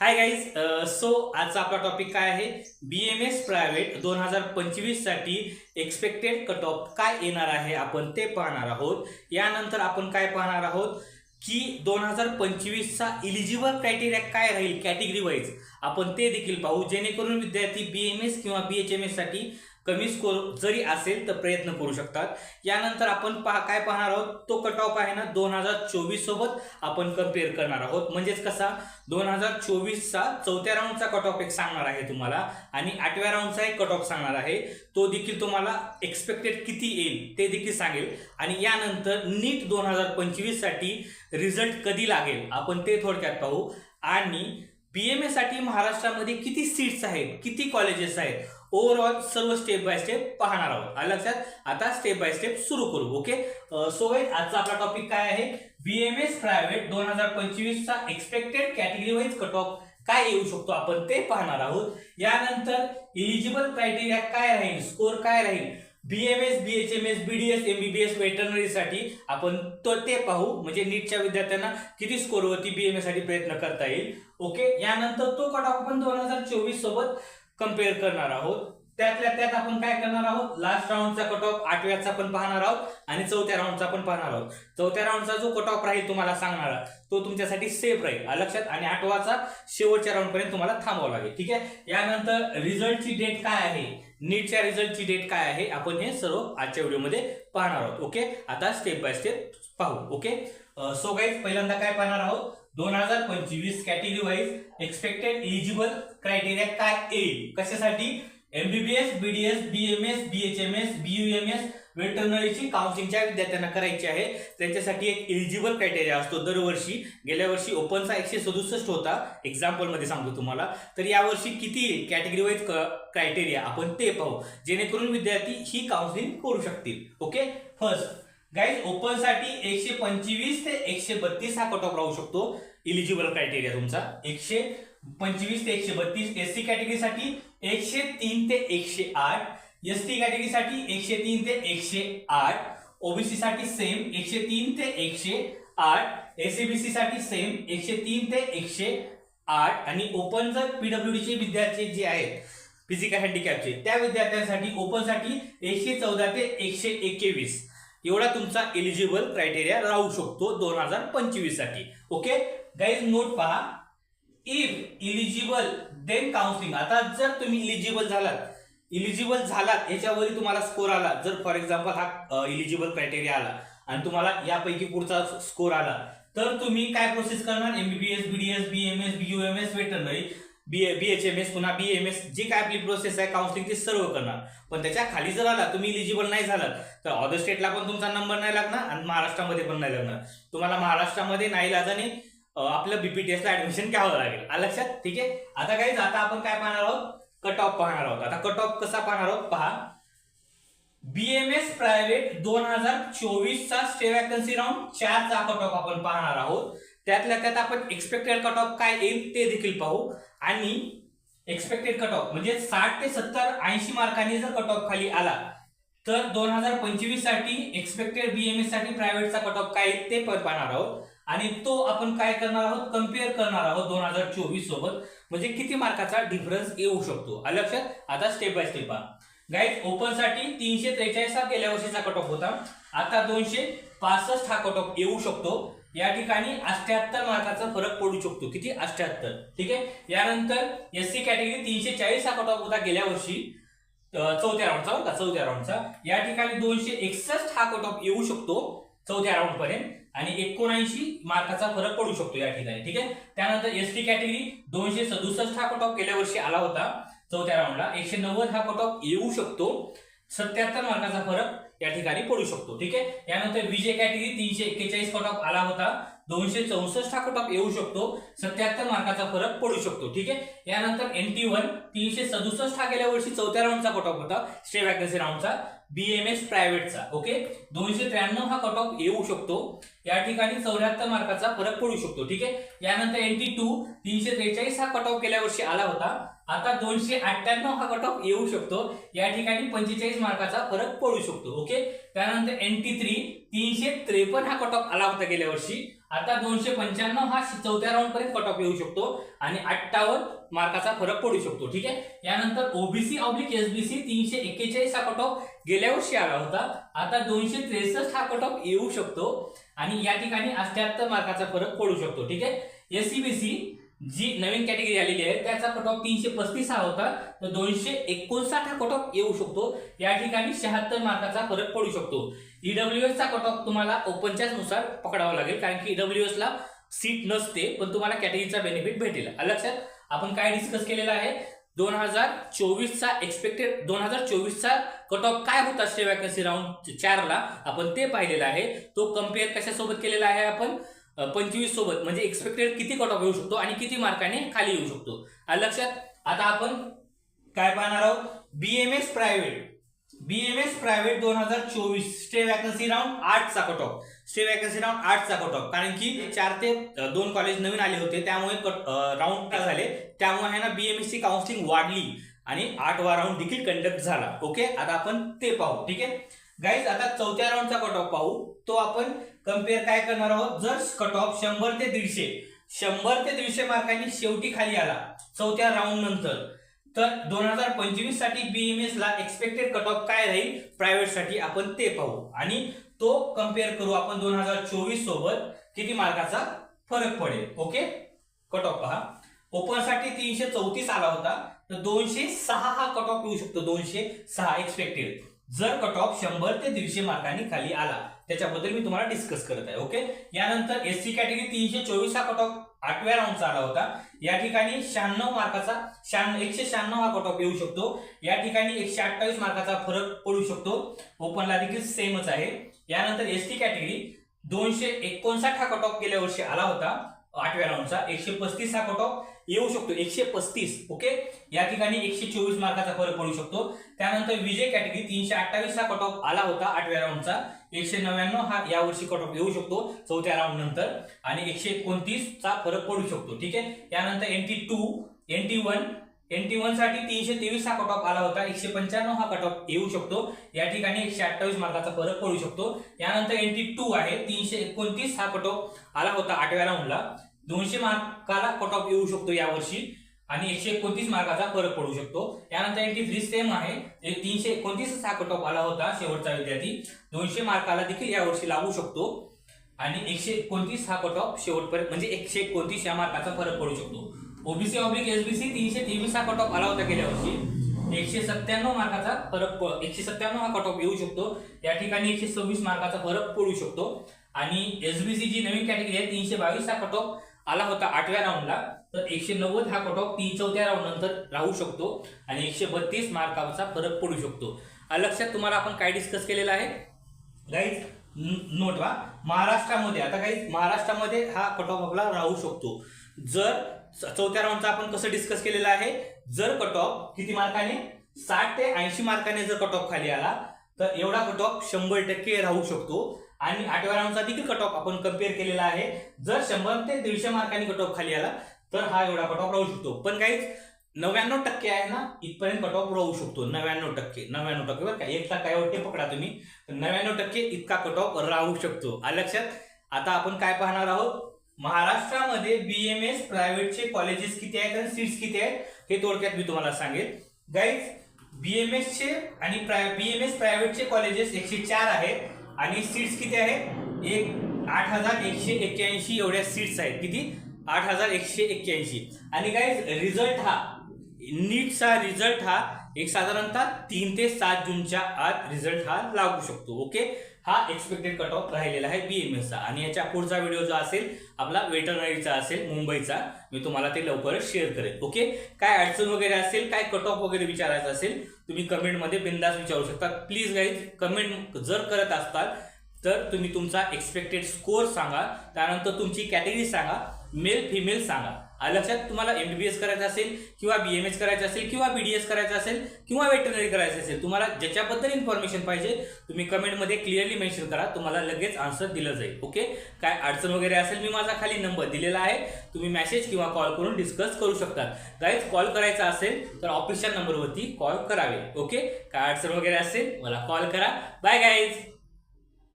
Hi guys so आजचा आपला topic काय आहे? बी एम एस प्रायव्हेट दोन हजार पंचवीससाठी एक्सपेक्टेड कट ऑफ काय येणार आहे आपण ते पाहणार आहोत. यानंतर आपण काय पाहणार आहोत? की दोन हजार पंचवीसचा इलिजिबल क्रायटेरिया काय राहील कॅटेगरी वाईज आपण ते देखील पाहू. जेणेकरून विद्यार्थी बी एम एस किंवा बी एच एम एससाठी कमी स्कोर जरी असेल तर प्रयत्न करू शकतात. यानंतर आपण पहा काय पाहणार आहोत? तो कट ऑफ आहे ना दोन हजार चोवीस सोबत आपण कंपेअर करणार आहोत. म्हणजेच कसा? दोन हजार चोवीसचा चौथ्या राऊंडचा कट ऑफ एक सांगणार आहे तुम्हाला आणि आठव्या राऊंडचा एक कट ऑफ सांगणार आहे. तो देखील तुम्हाला एक्सपेक्टेड किती येईल ते देखील सांगेल. आणि यानंतर नीट दोन हजार पंचवीससाठी रिझल्ट कधी लागेल? आपण ते थोडक्यात पाहू. आणि बी एम एसाठी महाराष्ट्रामध्ये किती सीट्स आहेत? किती कॉलेजेस आहेत? ओव्हरऑल सर्व स्टेप बाय स्टेप पाहणार आहोत. आलं लक्षात? आता स्टेप बाय स्टेप सुरू करू ओके सो आजचा आपला टॉपिक काय आहे? बीएमएस प्रायव्हेट दोन हजार पंचवीसचा expected category wise cut off काय येऊ शकतो आपण ते पाहणार आहोत. यानंतर इलिजिबल क्रायटेरिया काय राहील? स्कोर काय राहील? बीएमएस बीएचएमएस बीडीएस एमबीबीएस वेटरनरीसाठी आपण तो ते पाहू. म्हणजे नीटच्या विद्यार्थ्यांना किती स्कोरवरती बीएमएससाठी प्रयत्न करता येईल. ओके यानंतर तो कट ऑफ आपण दोन हजार चोवीस सोबत कंपेअर करणार आहोत. त्यातल्या त्यात आपण काय करणार आहोत? लास्ट राऊंडचा कट ऑफ आठव्याचा पण पाहणार आहोत आणि चौथ्या राऊंडचा पण पाहणार आहोत. चौथ्या राऊंडचा जो कट ऑफ राहील तुम्हाला सांगणार तो तुमच्यासाठी सेफ राहील. लक्षात आणि आठवाचा शेवटच्या राऊंड पर्यंत तुम्हाला थांबावं लागेल. ठीक आहे? यानंतर रिझल्टची डेट काय आहे? नीटच्या रिझल्टची डेट काय आहे? आपण हे सर्व आजच्या व्हिडिओमध्ये पाहणार आहोत. ओके आता स्टेप बाय स्टेप पाहू. ओके सो गाईज पहिल्यांदा काय पाहणार आहोत? दोन हजार पंचवीस category wise expected eligible criteria काय येईल? कशासाठी? MBBS BDS BMS BHMS BUMS वेटरनरीची काउन्सिलिंगच्या विद्यार्थ्यांना करायची आहे. त्यांच्यासाठी एक इलिजिबल क्रायटेरिया असतो. दरवर्षी गेल्या वर्षी ओपनचा एकशे सदुसष्ट होता. एक्झाम्पलमध्ये सांगतो तुम्हाला. तर यावर्षी किती कॅटेगरी वाईज क्रायटेरिया आपण ते पाहू. जेणेकरून विद्यार्थी ही काउन्सिलिंग करू शकतील. ओके फर्स्ट गाईज ओपनसाठी एकशे पंचवीस ते एकशे बत्तीस हा कट ऑफ राहू शकतो. इलिजिबल क्रायटेरिया तुमचा. एकशे पंचवीस ते एकशे बत्तीस एस सी कॅटेगरीसाठी एकशे तीन ते एकशे आठ. एस टी कॅटेगरीसाठी एकशे तीन ते एकशे आठ. ओबीसी साठी सेम एकशे तीन ते एकशे आठ. एसीबीसी साठी सेम एकशे तीन ते एकशे आठ. आणि ओपन जर पीडब्ल्यूडीचे विद्यार्थी जे आहेत फिजिकल हँडिकॅपचे त्या विद्यार्थ्यांसाठी ओपनसाठी एकशे चौदा ते एकशे एकवीस. एवढा तुमचा एलिजिबल क्रायटेरिया राहू शकतो दोन हजार पंचवीससाठी. ओके गाईज नोट पहा. इफ इलिजिबल देन काउन्सिलिंग आता जर तुम्ही इलिजिबल झालात इलिजिबल झालात याच्यावरही तुम्हाला स्कोर आला. जर फॉर एक्झाम्पल हा इलिजिबल क्रायटेरिया आला आणि तुम्हाला यापैकी पुढचा स्कोर आला तर तुम्ही काय प्रोसेस करणार? MBBS BDS BMS BUMS veterinary B BHMS पुन्हा बीएमएस जी काय आपली प्रोसेस आहे काउन्सिलिंग ती सर्व करणार. पण त्याच्याखाली जर आला तुम्ही इलिजिबल नाही झालात तर अदर स्टेटला पण तुमचा नंबर नाही लागणार आणि महाराष्ट्रामध्ये पण नाही लागणार. तुम्हाला महाराष्ट्रामध्ये नाही लाजाने आपलं बीपीटीएसला ऍडमिशन घ्यावं लागेल. लक्षात? ठीक आहे? आता काही आता आपण काय पाहणार आहोत? कट ऑफ पाहणार आहोत. आता कट ऑफ कसा पाहणार आहोत? पहा. बीएमएस प्रायव्हेट दोन हजार चोवीस चा स्टे वॅकन्सी राऊंड चारचा कट ऑफ आपण पाहणार आहोत. त्यातल्या त्यात आपण एक्सपेक्टेड कट ऑफ काय येईल ते देखील पाहू. आणि एक्सपेक्टेड कट ऑफ म्हणजे साठ ते सत्तर ऐंशी मार्कांनी जर कट ऑफ खाली आला तर दोन हजार पंचवीससाठी एक्सपेक्टेड बीएमएससाठी प्रायव्हेटचा कट ऑफ काय ते पाहणार आहोत. आणि तो आपण काय करणार आहोत? कंपेअर करणार आहोत दोन हजार चोवीस सोबत. म्हणजे किती मार्काचा डिफरन्स येऊ शकतो? लक्षात? आता स्टेप बाय स्टेप पहा. गाईड ओपनसाठी तीनशे त्रेचाळीस हा गेल्या वर्षीचा कट ऑफ होता. आता दोनशे पासष्ट हा कट ऑफ येऊ शकतो. या ठिकाणी अठ्याहत्तर मार्काचा फरक पडू शकतो. किती? अठ्याहत्तर ठीक आहे? यानंतर एस सी कॅटेगरी तीनशे चाळीस हा कट ऑफ होता गेल्या वर्षी चौथ्या राऊंडचा बरं का? चौथ्या राऊंडचा या ठिकाणी दोनशे एकसष्ट हा कट ऑफ येऊ शकतो चौथ्या राऊंड पर्यंत आणि एकोणऐंशी मार्काचा फरक पडू शकतो या ठिकाणी. ठीक आहे? त्यानंतर एस टी कॅटेगरी दोनशे सदुसष्ट हा कट ऑफ गेल्या वर्षी आला होता चौथ्या राऊंडला एकशे नव्वद हा कट ऑफ येऊ शकतो. सत्याहत्तर मार्काचा फरक या ठिकाणी पडू शकतो. ठीक आहे? यानंतर विजय कॅटेगरी तीनशे एक्केचाळीस कट ऑफ आला होता. दोनशे चौसष्ट हा कट ऑफ येऊ शकतो. सत्याहत्तर मार्काचा फरक पडू शकतो. ठीक आहे? यानंतर एन टी वन तीनशे सदुसष्ट हा गेल्या वर्षी चौथ्या राऊंडचा कट ऑफ होता. स्टे वॅकन्सी राऊंडचा बीएमएस प्रायव्हेटचा ओके? दोनशे त्र्याण्णव हा कट ऑफ येऊ शकतो. या ठिकाणी चौऱ्याहत्तर मार्काचा फरक पडू शकतो. ठीक आहे? यानंतर एन टी टू तीनशे त्रेचाळीस हा कट ऑफ गेल्या वर्षी आला होता. आता दोनशे अठ्ठ्याण्णव हा कट ऑफ येऊ शकतो. या ठिकाणी पंचेचाळीस मार्काचा फरक पडू शकतो ओके? त्यानंतर एन टी थ्री तीनशे त्रेपन्न हा कट ऑफ आला होता गेल्या वर्षी. आता दोनशे पंच्याण्णव हा चौथ्या राऊंड पर्यंत कट ऑफ येऊ शकतो आणि अठ्ठावन्न मार्काचा फरक पडू शकतो ठीक आहे? यानंतर ओबीसी ऑब्लिक एसबीसी तीनशे एक्केचाळीस हा कट ऑफ गेल्या वर्षी आला होता. आता दोनशे त्रेसष्ट हा कट ऑफ येऊ शकतो आणि या ठिकाणी अठ्याहत्तर मार्काचा फरक पडू शकतो ठीक आहे? एससीबीसी जी नवीन कॅटेगरी आलेली आहे त्याचा कट ऑफ तीनशे पस्तीस हा होता तर दोनशे एकोणसाठ हा कट ऑफ येऊ शकतो. या ठिकाणी शहात्तर मार्काचा फरक पडू शकतो. ईडब्ल्यू चा कट ऑफ तुम्हाला ओपनच्याच नुसार पकडावा लागेल कारण की ईडब्ल्यू ला सीट नसते पण तुम्हाला कॅटेगरीचा बेनिफिट भेटेल. लक्षात? आपण काय डिस्कस केलेला आहे? दोन हजार चोवीसचा एक्सपेक्टेड दोन हजार चोवीसचा कट ऑफ काय होता असते वॅकन्सी राऊंड चारला? आपण ते पाहिलेलं आहे. तो कंपेअर कशासोबत केलेला आहे आपण? पंचवीस सोबत म्हणजे एक्सपेक्टेड किती कट ऑफ येऊ शकतो आणि किती मार्काने खाली येऊ शकतो. लक्षात आता आपण काय पाहणार आहोत? बीएमएस प्रायव्हेट बीएमएस प्रायव्हेट दोन हजार चोवीस. स्टे वॅकन्सी राऊंड आठचा cut off stray vacancy round आठचा कट ऑफ कारण की चार ते दोन कॉलेज नवीन आले होते त्यामुळे कट राऊंड झाले? त्यामुळे आहे ना बीएमएसची काउन्सिलिंग वाढली आणि आठवा राऊंड देखील कंडक्ट झाला. ओके आता आपण ते पाहू. ठीक आहे? गाईज आता चौथ्या राऊंडचा कट ऑफ पाहू. तो आपण कंपेअर काय करणार आहोत? जर कट ऑफ शंभर ते दीडशे. शंभर ते दीडशे मार्कांनी शेवटी खाली आला. चौथ्या राऊंड नंतर. तर दोन हजार पंचवीससाठी बीएमएस ला एक्सपेक्टेड कट ऑफ काय राहील? प्रायव्हेटसाठी आपण ते पाहू. आणि तो कंपेअर करू आपण दोन हजार चोवीस सोबत किती मार्काचा फरक पडेल. ओके कट ऑफ पहा. ओपनसाठी तीनशे चौतीस आला होता. तर दोनशे सहा हा कट ऑफ येऊ शकतो. दोनशे सहा एक्सपेक्टेड जर कट ऑफ शंभर ते दीडशे मार्कांनी खाली आला. त्याच्याबद्दल मी तुम्हाला डिस्कस करत आहे ओके यानंतर एस सी कॅटेगरी तीनशे चोवीस हा कट ऑफ आठव्या राऊंडचा आला होता. या ठिकाणी शहाण्णव मार्काचा शहाण्णव एकशे शहाण्णव हा कट ऑफ येऊ शकतो. या ठिकाणी एकशे अठ्ठावीस मार्काचा फरक पडू शकतो. ओपनला देखील सेमच आहे. यानंतर एसटी कॅटेगरी दोनशे एकोणसाठ हा कट ऑफ गेल्या वर्षी आला होता. आठव्या राऊंडचा एकशे पस्तीस हा कट ऑफ येऊ शकतो. एकशे पस्तीस ओके या ठिकाणी एकशे चोवीस मार्काचा फरक पडू शकतो. त्यानंतर विजय कॅटेगरी तीनशे अठ्ठावीस हा कट ऑफ आला होता आठव्या राऊंडचा एकशे नव्याण्णव हा यावर्षी कट ऑफ येऊ शकतो चौथ्या राऊंड नंतर. आणि एकशे एकोणतीसचा फरक पडू शकतो ठीक आहे? त्यानंतर N T two N T one N T वनसाठी तीनशे तेवीस हा कट ऑफ आला होता. एकशे पंच्याण्णव हा कट ऑफ येऊ शकतो. या ठिकाणी एकशे अठ्ठावीस मार्काचा फरक पडू शकतो. यानंतर एन टी टू आहे तीनशे एकोणतीस हा कट ऑफ आला होता आठव्या राऊंडला दोनशे मार्काला कट ऑफ येऊ शकतो यावर्षी आणि एकशे एकोणतीस मार्काचा फरक पडू शकतो. यानंतर एटी थ्री सेम आहे तीनशे एकोणतीस हा कट ऑफ आला होता शेवटचा विद्यार्थी. दोनशे मार्काला देखील यावर्षी लागू शकतो. आणि एकशे एकोणतीस हा कट ऑफ शेवटपर्यंत म्हणजे एकशे एकोणतीस या मार्काचा फरक पडू शकतो. ओबीसी ऑब्लिक एसबीसी तीनशे तेवीस हा कट ऑफ आला होता गेल्या वर्षी. एकशे सत्त्याण्णव मार्काचा फरक एकशे सत्त्याण्णव हा कट ऑफ येऊ शकतो. या ठिकाणी एकशे सव्वीस मार्काचा फरक पडू शकतो. आणि एसबीसी जी नवीन कॅटेगरी आहे तीनशे बावीस हा कट ऑफ आला होता आठव्या राऊंडला तर एकशे नव्वद हा कट ऑफ तीन चौथ्या राऊंड नंतर राहू शकतो आणि एकशे बत्तीस मार्काचा फरक पडू शकतो. लक्षात तुम्हाला आपण काय डिस्कस केलेलं आहे? गाईज नोट वा महाराष्ट्रामध्ये आता काही महाराष्ट्रामध्ये हा कट ऑफ आपला राहू शकतो. जर चौथ्या राऊंडचा आपण कसं डिस्कस केलेलं आहे? जर कट ऑफ किती मार्काने? साठ ते ऐंशी मार्काने जर कट ऑफ खाली आला तर एवढा कट ऑफ शंभर टक्के राहू शकतो. आणि आठव्या राऊंडचा देखील कट ऑफ आपण कंपेअर केलेला आहे. जर शंभर ते दीडशे मार्कांनी कट ऑफ खाली आला तर हा एवढा कट ऑफ राहू शकतो. पण काहीच नव्याण्णव टक्के आहे ना इथपर्यंत कट ऑफ राहू शकतो. नव्याण्णव टक्के नव्याण्णव टक्के. बरं का? एक काय वाटते पकडा तुम्ही. नव्याण्णव टक्के इतका कट ऑफ राहू शकतो. आ लक्षात? आता आपण काय पाहणार आहोत? महाराष्ट्रामध्ये बीएमएस प्रायव्हेटचे कॉलेजेस किती आहेत आणि सीट्स किती आहेत? हे थोडक्यात मी तुम्हाला सांगेल. गाईज एम एसचे आणि बीएमएस प्रायव्हेटचे कॉलेजेस एकशे चार आहेत. आणि सीट्स किती आहे? एक आठ हजार एकशे एक्क्याऐंशी एवढ्या सीट्स आहेत. किती? आठ हजार एकशे एक्क्याऐंशी. आणि काय रिझल्ट हा नीटचा रिझल्ट हा एक साधारणतः तीन ते सात जूनच्या आत रिझल्ट हा लागू शकतो. ओके हा एक्सपेक्टेड कट ऑफ राहिलेला आहे बीएमएसचा आणि याच्या पुढचा व्हिडिओ जो असेल आपला वेटरनरीचा असेल मुंबईचा मी तुम्हाला ते लवकरच शेअर करेन. ओके काय अडचण वगैरे असेल काय कट ऑफ वगैरे विचारायचं असेल तुम्ही कमेंटमध्ये बिंदास विचारू शकता. प्लीज गाईज कमेंट जर करत असताल तर तुम्ही तुमचा एक्सपेक्टेड स्कोअर सांगा. त्यानंतर तुमची कॅटेगरी सांगा. मेल फिमेल सांगा. लक्षात? तुम्हाला एमबीबीएस करायचं असेल किंवा बीएमएस करायचं असेल किंवा बीडीएस करायचं असेल किंवा वेटरनरी करायचं असेल तुम्हाला ज्याच्याबद्दल इन्फॉर्मेशन पाहिजे तुम्ही कमेंटमध्ये क्लिअरली मेन्शन करा तुम्हाला लगेच आन्सर दिलं जाईल. ओके काय अडचण वगैरे असेल मी माझा खाली नंबर दिलेला आहे. तुम्ही मेसेज किंवा कॉल करून डिस्कस करू शकता गाईज कॉल करायचा असेल तर ऑफिशियल नंबरवरती कॉल करावे. ओके काय अडचण वगैरे असेल मला कॉल करा. Bye guys